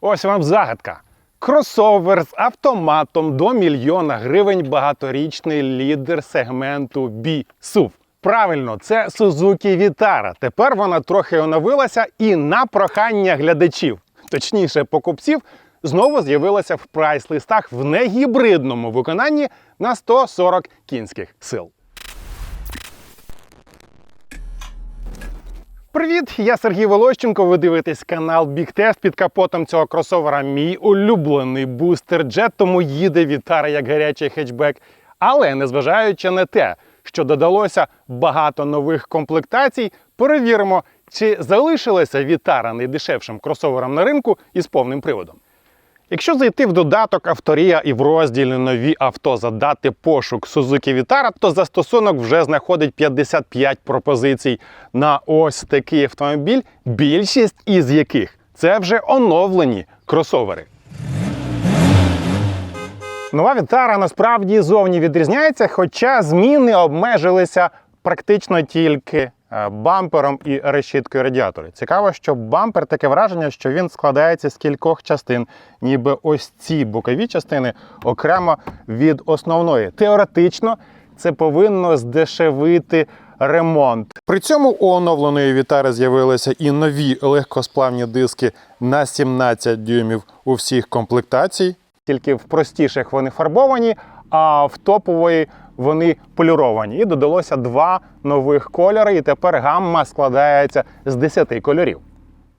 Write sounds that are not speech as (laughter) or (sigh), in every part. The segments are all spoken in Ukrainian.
Ось вам загадка. Кросовер з автоматом до мільйона гривень багаторічний лідер сегменту B SUV. Правильно, це Suzuki Vitara. Тепер вона трохи оновилася і на прохання глядачів, точніше покупців, знову з'явилася в прайс-листах в негібридному виконанні на 140 кінських сил. Привіт, я Сергій Волощенко. Ви дивитесь канал Big Test. Під капотом цього кросовера мій улюблений бустер джет, тому їде Вітара як гарячий хетчбек. Але незважаючи на те, що додалося багато нових комплектацій, перевіримо, чи залишилася Вітара найдешевшим кросовером на ринку із повним приводом. Якщо зайти в додаток Авторія і в розділі Нові авто задати пошук Suzuki Vitara, то застосунок вже знаходить 55 пропозицій на ось такий автомобіль, більшість із яких це вже оновлені кросовери. Нова Вітара насправді зовні відрізняється, хоча зміни обмежилися практично тільки бампером і решіткою радіатора. Цікаво, що бампер таке враження, що він складається з кількох частин, ніби ось ці бокові частини окремо від основної. Теоретично це повинно здешевити ремонт. При цьому у оновленої Вітари з'явилися і нові легкосплавні диски на 17 дюймів у всіх комплектацій. Тільки в простіших вони фарбовані, а в топової вони поліровані. І додалося два нових кольори, і тепер гамма складається з 10 кольорів.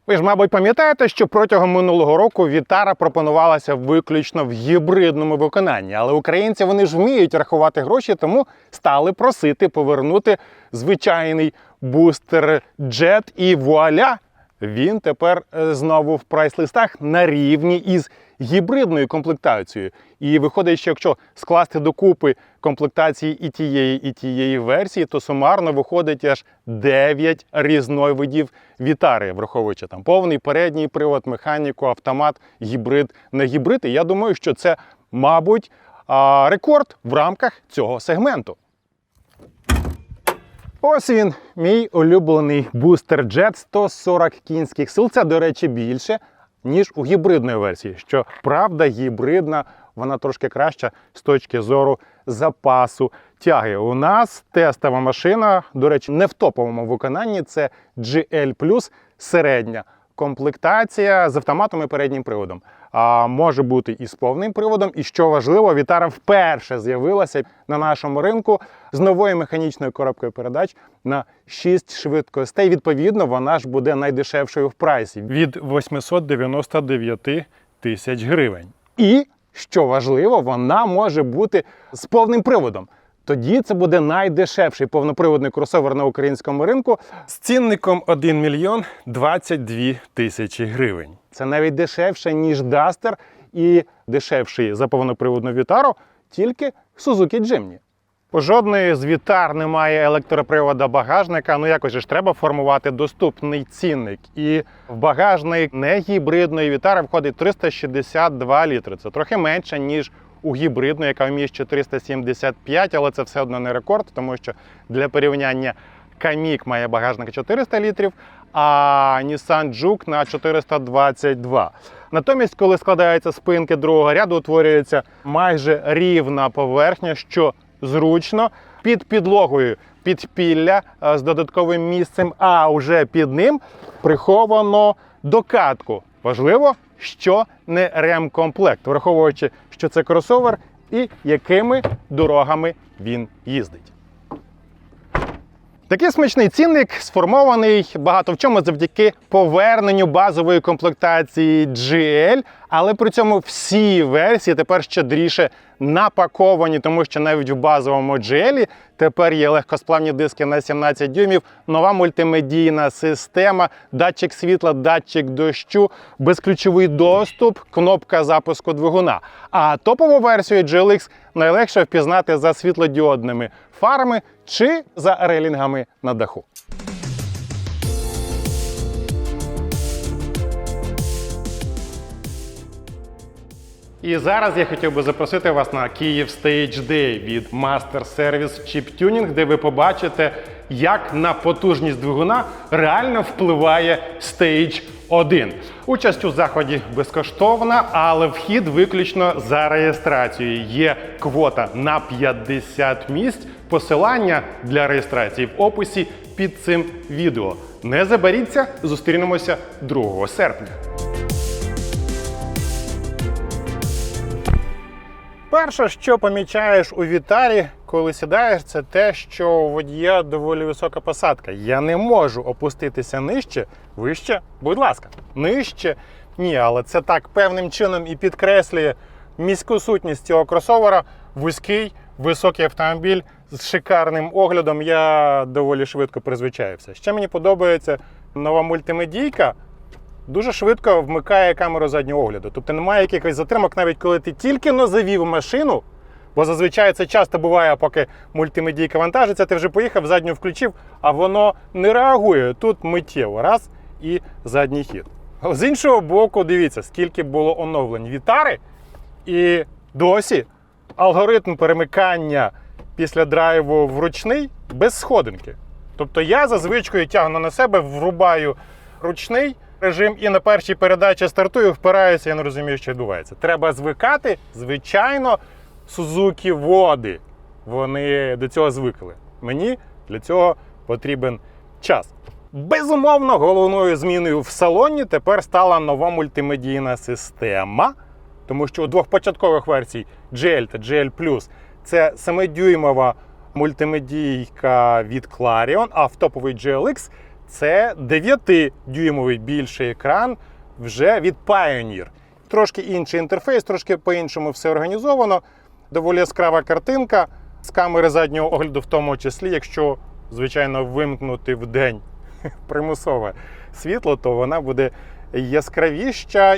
Ви ж, мабуть, пам'ятаєте, що протягом минулого року Вітара пропонувалася виключно в гібридному виконанні, але українці вони ж вміють рахувати гроші, тому стали просити повернути звичайний бустер джет і вуаля! Він тепер е, знову в прайс-листах на рівні із гібридною комплектацією. І виходить, що якщо скласти докупи комплектації і тієї, і тієї версії, то сумарно виходить аж 9 різновидів вітари, враховуючи там повний передній привод, механіку, автомат, гібрид, не гібрид. І я думаю, що це, мабуть, рекорд в рамках цього сегменту. Ось він, мій улюблений бустер Jet 140 кінських сил. Це, до речі, більше, ніж у гібридної версії. Що правда, гібридна, вона трошки краща з точки зору запасу тяги. У нас тестова машина, до речі, не в топовому виконанні. Це GL середня комплектація з автоматом і переднім приводом. А може бути і з повним приводом. І що важливо, Вітара вперше з'явилася на нашому ринку з новою механічною коробкою передач на 6 швидкостей. Відповідно, вона ж буде найдешевшою в прайсі від 899 тисяч гривень. І що важливо, вона може бути з повним приводом. Тоді це буде найдешевший повноприводний кросовер на українському ринку з цінником 1 мільйон 22 тисячі гривень. Це навіть дешевше, ніж Duster і дешевший за повноприводну Вітару, тільки Suzuki Jimny. У жодної з Вітар немає електропривода багажника. Ну якось ж треба формувати доступний цінник. І в багажник негібридної Вітари входить 362 літри. Це трохи менше, ніж у гібридної, яка вміщує 375, але це все одно не рекорд, тому що для порівняння Камік має багажник 400 літрів, а Nissan Juke на 422. Натомість, коли складаються спинки другого ряду, утворюється майже рівна поверхня, що зручно під підлогою підпілля е, з додатковим місцем, а вже під ним приховано докатку. Важливо, що не ремкомплект, враховуючи, що це кросовер і якими дорогами він їздить. Такий смачний цінник сформований багато в чому завдяки поверненню базової комплектації GL, але при цьому всі версії тепер щедріше напаковані, тому що навіть в базовому GL тепер є легкосплавні диски на 17 дюймів, нова мультимедійна система, датчик світла, датчик дощу, безключовий доступ, кнопка запуску двигуна. А топову версію GLX найлегше впізнати за світлодіодними фарами чи за релінгами на даху. І зараз я хотів би запросити вас на Київ Stage Day від Master Service Chip Tuning, де ви побачите як на потужність двигуна реально впливає Stage 1. Участь у заході безкоштовна, але вхід виключно за реєстрацією. Є квота на 50 місць. Посилання для реєстрації в описі під цим відео. Не заберіться, зустрінемося 2 серпня. Перше, що помічаєш у Вітарі, коли сідаєш, це те, що у водія доволі висока посадка. Я не можу опуститися нижче, вище, будь ласка, нижче. Ні, але це так певним чином і підкреслює міську сутність цього кросовера. Вузький, високий автомобіль з шикарним оглядом. Я доволі швидко призвичаюся. Ще мені подобається нова мультимедійка дуже швидко вмикає камеру заднього огляду. Тобто немає якихось затримок, навіть коли ти тільки но завів машину. Бо зазвичай це часто буває, поки мультимедійка вантажиться, ти вже поїхав, задню включив, а воно не реагує. Тут миттєво раз і задній хід. З іншого боку, дивіться, скільки було оновлень Вітари, і досі алгоритм перемикання після драйву в ручний без сходинки. Тобто я за звичкою тягну на себе, врубаю ручний режим і на першій передачі стартую, впираюся, я не розумію, що відбувається. Треба звикати, звичайно, Сузуки води. Вони до цього звикли. Мені для цього потрібен час. Безумовно, головною зміною в салоні тепер стала нова мультимедійна система. Тому що у двох початкових версій GL та GL це 7-дюймова мультимедійка від Clarion, а в топовий GLX це 9-дюймовий більший екран вже від Pioneer. Трошки інший інтерфейс, трошки по-іншому все організовано. Доволі яскрава картинка з камери заднього огляду, в тому числі, якщо, звичайно, вимкнути в день (laughs) примусове світло, то вона буде яскравіща.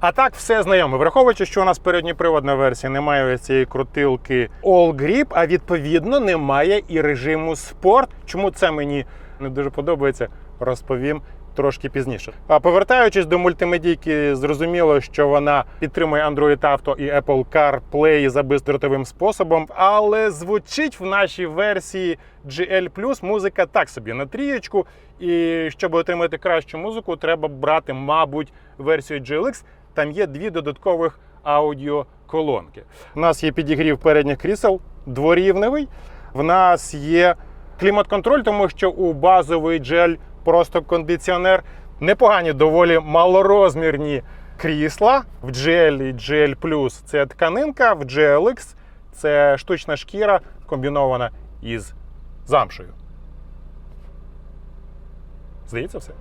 А так, все знайоме. Враховуючи, що у нас передньоприводна версія немає цієї крутилки All Grip, а відповідно немає і режиму спорт. Чому це мені не дуже подобається, розповім трошки пізніше. А повертаючись до мультимедійки, зрозуміло, що вона підтримує Android Auto і Apple CarPlay за бездротовим способом, але звучить в нашій версії GL музика так собі на трієчку. І щоб отримати кращу музику, треба брати, мабуть, версію GLX. Там є дві додаткових аудіоколонки. У нас є підігрів передніх крісел, дворівневий. В нас є клімат-контроль, тому що у базовий джель просто кондиціонер. Непогані, доволі малорозмірні крісла. В джелі джель плюс це тканинка, в GLX це штучна шкіра, комбінована із замшею. Здається, все.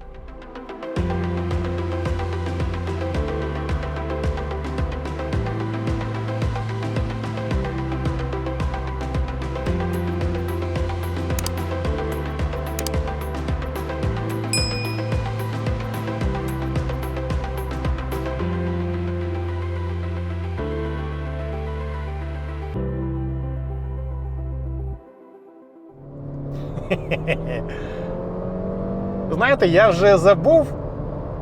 (laughs) Знаєте, я вже забув,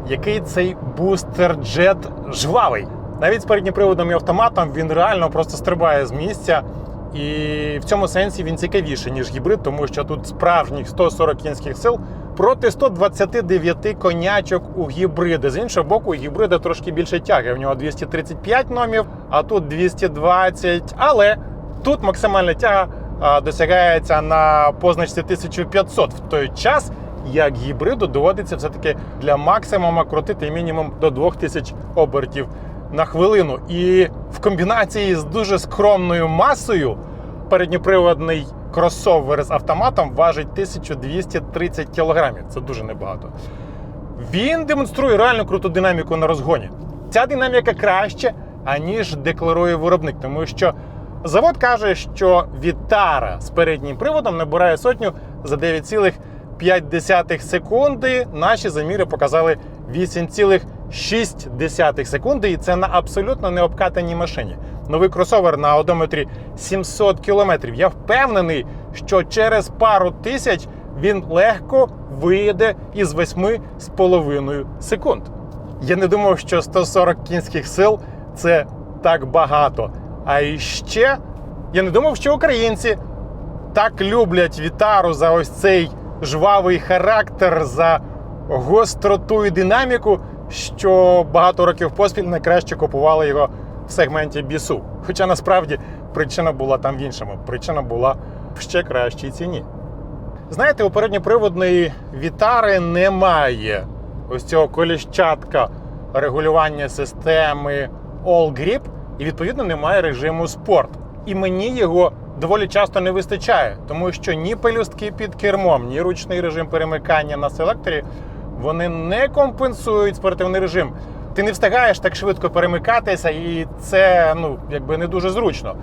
який цей бустер джет жвавий. Навіть з передньоприводним і автоматом він реально просто стрибає з місця. І в цьому сенсі він цікавіший, ніж гібрид, тому що тут справжніх 140 кінських сил проти 129 конячок у гібрида. З іншого боку, у гібрида трошки більше тяги. У нього 235 номів, а тут 220. Але тут максимальна тяга досягається на позначці 1500 в той час. Як гібриду доводиться все-таки для максимума крутити мінімум до 2000 обертів на хвилину. І в комбінації з дуже скромною масою передньоприводний кросовер з автоматом важить 1230 кг. Це дуже небагато. Він демонструє реально круту динаміку на розгоні. Ця динаміка краще, аніж декларує виробник, тому що завод каже, що Вітара з переднім приводом набирає сотню за 9,5 секунди. Наші заміри показали 8,6 секунди, і це на абсолютно необкатаній машині. Новий кросовер на одометрі 700 км. Я впевнений, що через пару тисяч він легко вийде із 8,5 секунд. Я не думав, що 140 кінських сил це так багато. А іще я не думав, що українці так люблять Вітару за ось цей жвавий характер, за гостроту і динаміку, що багато років поспіль найкраще купували його в сегменті бісу. Хоча насправді причина була там в іншому. Причина була в ще кращій ціні. Знаєте, у передньоприводної Вітари немає ось цього коліщатка регулювання системи All Grip, і відповідно немає режиму спорт. І мені його доволі часто не вистачає, тому що ні пелюстки під кермом, ні ручний режим перемикання на селекторі вони не компенсують спортивний режим. Ти не встигаєш так швидко перемикатися, і це ну якби не дуже зручно.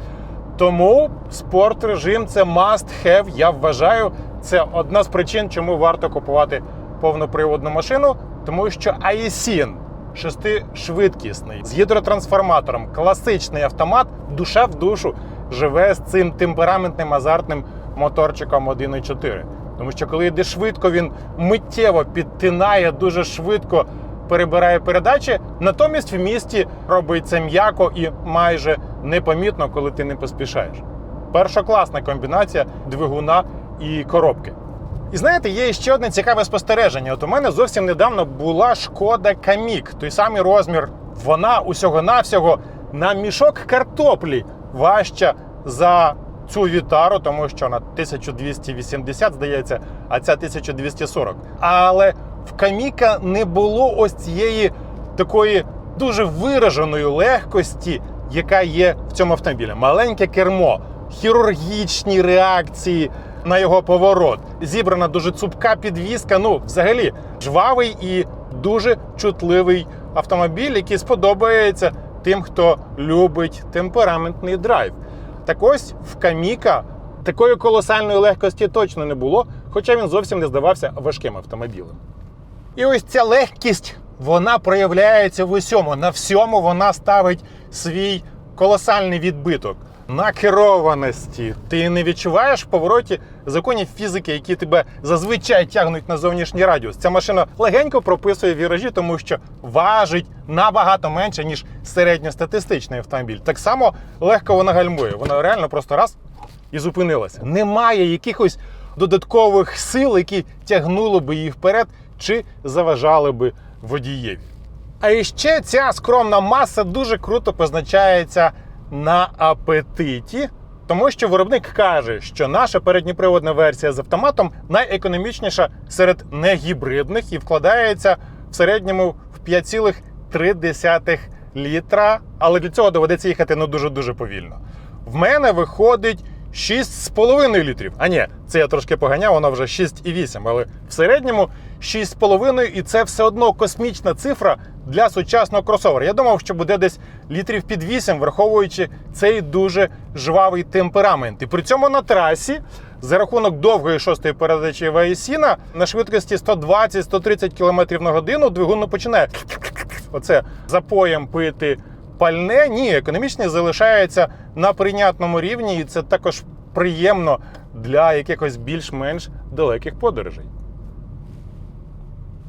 Тому спорт режим це must have, я вважаю. Це одна з причин, чому варто купувати повноприводну машину, тому що ISIN шестишвидкісний з гідротрансформатором, класичний автомат, душа в душу живе з цим темпераментним азартним моторчиком 1.4. Тому що коли йде швидко, він миттєво підтинає дуже швидко перебирає передачі. Натомість в місті робить це м'яко і майже непомітно, коли ти не поспішаєш. Першокласна комбінація двигуна і коробки. І знаєте, є ще одне цікаве спостереження. От у мене зовсім недавно була шкода Камік, той самий розмір. Вона усього-навсього на мішок картоплі важча за цю вітару, тому що на 1280, здається, а ця 1240. Але в Каміка не було ось цієї такої дуже вираженої легкості, яка є в цьому автомобілі. Маленьке кермо, хірургічні реакції на його поворот, зібрана дуже цупка підвіска. Ну, взагалі, жвавий і дуже чутливий автомобіль, який сподобається тим, хто любить темпераментний драйв. Так ось в Каміка такої колосальної легкості точно не було, хоча він зовсім не здавався важким автомобілем. І ось ця легкість вона проявляється в усьому. На всьому вона ставить свій колосальний відбиток. На керованості ти не відчуваєш в повороті законів фізики, які тебе зазвичай тягнуть на зовнішній радіус. Ця машина легенько прописує віражі, тому що важить набагато менше, ніж середньостатистичний автомобіль. Так само легко вона гальмує. Вона реально просто раз і зупинилася. Немає якихось додаткових сил, які тягнули би її вперед чи заважали би водієві. А іще ця скромна маса дуже круто позначається на апетиті, тому що виробник каже, що наша передньоприводна версія з автоматом найекономічніша серед негібридних і вкладається в середньому в 5,3 літра, але для цього доведеться їхати ну дуже дуже повільно. В мене виходить 6,5 літрів. А ні, це я трошки поганяв, воно вже 6,8, але в середньому 6,5 і це все одно космічна цифра для сучасного кросовера. Я думав, що буде десь літрів під 8, враховуючи цей дуже жвавий темперамент. І при цьому на трасі за рахунок довгої шостої передачі Ваєсіна на швидкості 120-130 км на годину двигун починає оце запоєм пити пальне. Ні, економічність залишається на прийнятному рівні, і це також приємно для якихось більш-менш далеких подорожей.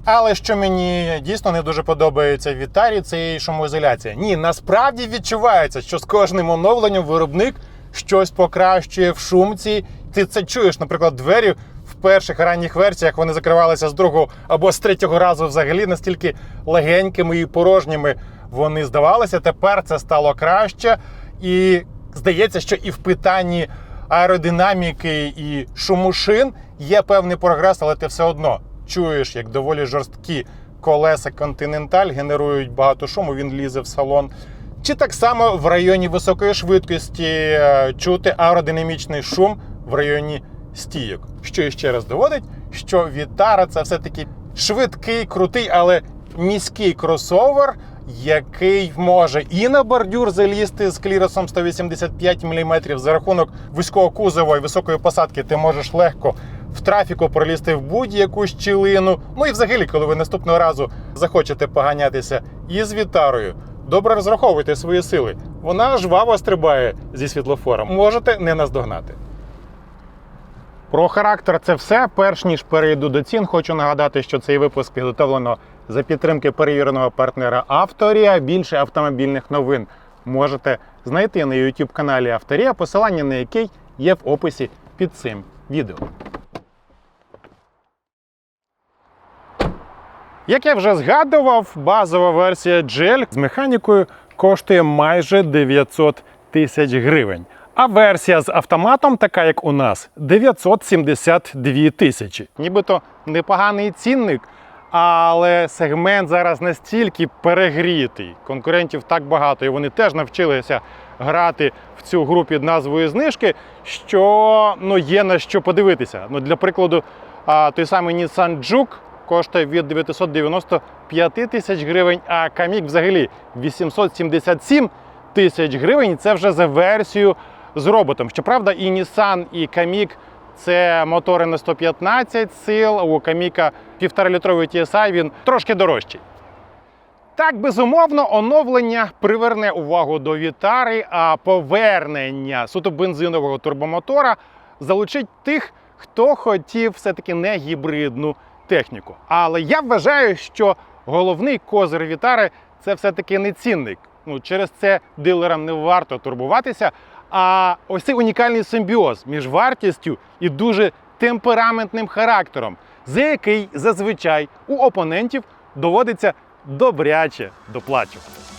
Але що мені дійсно не дуже подобається в Вітарі, це її шумоізоляція. Ні, насправді відчувається, що з кожним оновленням виробник щось покращує в шумці. Ти це чуєш, наприклад, двері в перших ранніх версіях вони закривалися з другого або з третього разу взагалі настільки легенькими і порожніми вони здавалися. Тепер це стало краще. І здається, що і в питанні аеродинаміки і шуму шин є певний прогрес, але ти все одно чуєш, як доволі жорсткі колеса Continental генерують багато шуму, він лізе в салон. Чи так само в районі високої швидкості е, чути аеродинамічний шум в районі стійок. Що ще раз доводить, що Вітара це все-таки швидкий, крутий, але міський кросовер, який може і на бордюр залізти з кліросом 185 мм за рахунок вузького кузова і високої посадки. Ти можеш легко в трафіку пролізти в будь-яку щілину. Ну і взагалі, коли ви наступного разу захочете поганятися із Вітарою, добре розраховуйте свої сили. Вона жваво стрибає зі світлофором. Можете не наздогнати. Про характер це все. Перш ніж перейду до цін, хочу нагадати, що цей випуск підготовлено за підтримки перевіреного партнера Авторія. Більше автомобільних новин можете знайти на YouTube каналі Авторія, посилання на який є в описі під цим відео. Як я вже згадував, базова версія GL з механікою коштує майже 900 тисяч гривень. А версія з автоматом, така як у нас, 972 тисячі. Нібито непоганий цінник, але сегмент зараз настільки перегрітий, конкурентів так багато, і вони теж навчилися грати в цю гру під назвою знижки, що ну, є на що подивитися. Ну, для прикладу, той самий Nissan Juke коштує від 995 тисяч гривень, а Камік взагалі 877 тисяч гривень. Це вже за версію з роботом. Щоправда, і Nissan, і Камік це мотори на 115 сил, у Каміка 1,5-літровий TSI він трошки дорожчий. Так, безумовно, оновлення приверне увагу до Вітари, а повернення суто бензинового турбомотора залучить тих, хто хотів все-таки не гібридну техніку. Але я вважаю, що головний козир Вітари це все-таки не цінник. Ну, через це дилерам не варто турбуватися. А ось цей унікальний симбіоз між вартістю і дуже темпераментним характером, за який зазвичай у опонентів доводиться добряче доплачувати.